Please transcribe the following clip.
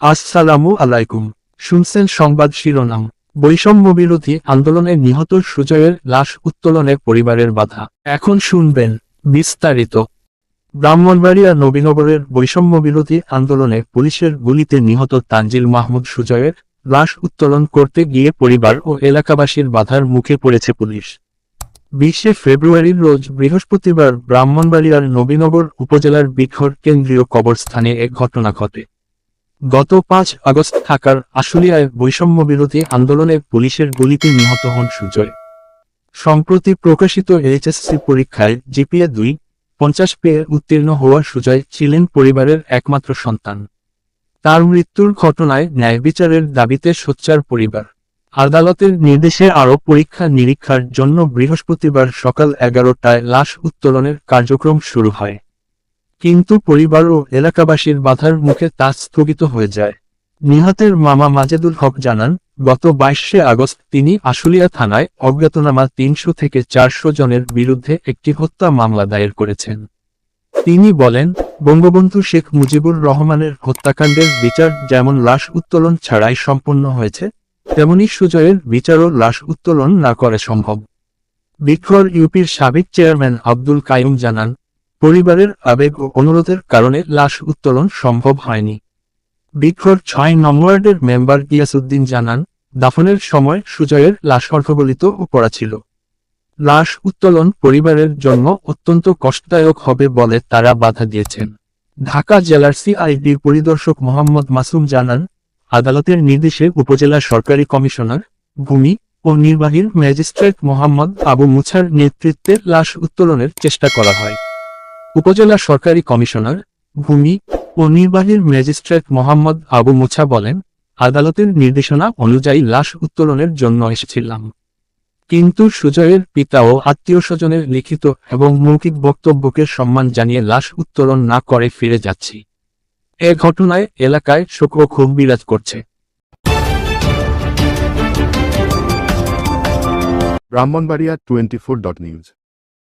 আসসালামু আলাইকুম। শুনছেন সংবাদ শিরোনাম। বৈষম্য বিরোধী আন্দোলনে নিহত সুজয়ের লাশ উত্তোলনে পরিবারের বাধা। এখন শুনবেন বিস্তারিত। ব্রাহ্মণবাড়িয়া নবীনগরের বৈষম্য বিরোধী আন্দোলনে পুলিশের গুলিতে নিহত তানজিল মাহমুদ সুজয়ের লাশ উত্তোলন করতে গিয়ে পরিবার ও এলাকাবাসীর বাধার মুখে পড়েছে পুলিশ। বিশে ফেব্রুয়ারির রোজ বৃহস্পতিবার ব্রাহ্মণবাড়িয়ার নবীনগর উপজেলার বিখর কেন্দ্রীয় কবরস্থানে এক ঘটনা ঘটে। গত পাঁচ আগস্ট থাকার আশুলিয়ায় বৈষম্য বিরোধী আন্দোলনে পুলিশের গুলিতে নিহত হন সুজয়। সম্প্রতি প্রকাশিত এইচএসসি পরীক্ষায় জিপিএ দুই, পঞ্চাশ পেয়ে উত্তীর্ণ হওয়া সুজয় ছিলেন পরিবারের একমাত্র সন্তান। তার মৃত্যুর ঘটনায় ন্যায় বিচারের দাবিতে সোচ্চার পরিবার। আদালতের নির্দেশে আরও পরীক্ষা নিরীক্ষার জন্য বৃহস্পতিবার সকাল এগারোটায় লাশ উত্তোলনের কার্যক্রম শুরু হয়। কিন্তু পরিবার ও এলাকাবাসীর বাধার মুখে তা স্থগিত হয়ে যায়। নিহতের মামা মাজেদুল হক জানান, গত বাইশে আগস্ট তিনি আশুলিয়া থানায় অজ্ঞাতনামা তিনশো থেকে চারশো জনের বিরুদ্ধে একটি হত্যা মামলা দায়ের করেছেন। তিনি বলেন, বঙ্গবন্ধু শেখ মুজিবুর রহমানের হত্যাকাণ্ডের বিচার যেমন লাশ উত্তোলন ছাড়াই সম্পন্ন হয়েছে, তেমনি সুজয়ের বিচারও লাশ উত্তোলন না করে সম্ভব। বিক্ষর ইউপির সাবেক চেয়ারম্যান আব্দুল কায়ুম জানান পরিবারের আবেগ ও অনুরোধের কারণে লাশ উত্তোলন সম্ভব হয়নি। বিক্ষর ছয় নম্বরের মেম্বার গিয়াসুদ্দিন জানান, দাফনের সময় সুজয়ের লাশ অর্থগলিত ও পড়া ছিল। লাশ উত্তোলন পরিবারের জন্য অত্যন্ত কষ্টদায়ক হবে বলে তারা বাধা দিয়েছেন। ঢাকা জেলার সিআইডি পরিদর্শক মোহাম্মদ মাসুম জানান, আদালতের নির্দেশে উপজেলা সরকারি কমিশনার, ভূমি ও নির্বাহীর ম্যাজিস্ট্রেট মোহাম্মদ আবু মুছার নেতৃত্বে লাশ উত্তোলনের চেষ্টা করা হয়। উপজেলা সরকারি কমিশনার, ভূমি ও নির্বাহীর ম্যাজিস্ট্রেট মোহাম্মদ আবু মুছা বলেন, আদালতের নির্দেশনা অনুযায়ী লাশ উত্তোলনের জন্য এসেছিলাম। কিন্তু সুজয়ের পিতা ও আত্মীয় স্বজনের লিখিত এবং মৌখিক বক্তব্যকে সম্মান জানিয়ে লাশ উত্তোলন না করে ফিরে যাচ্ছি। এ ঘটনায় এলাকায় শোক ও ক্ষোভ বিরাজ করছে। Brahmanbaria twenty four dot news.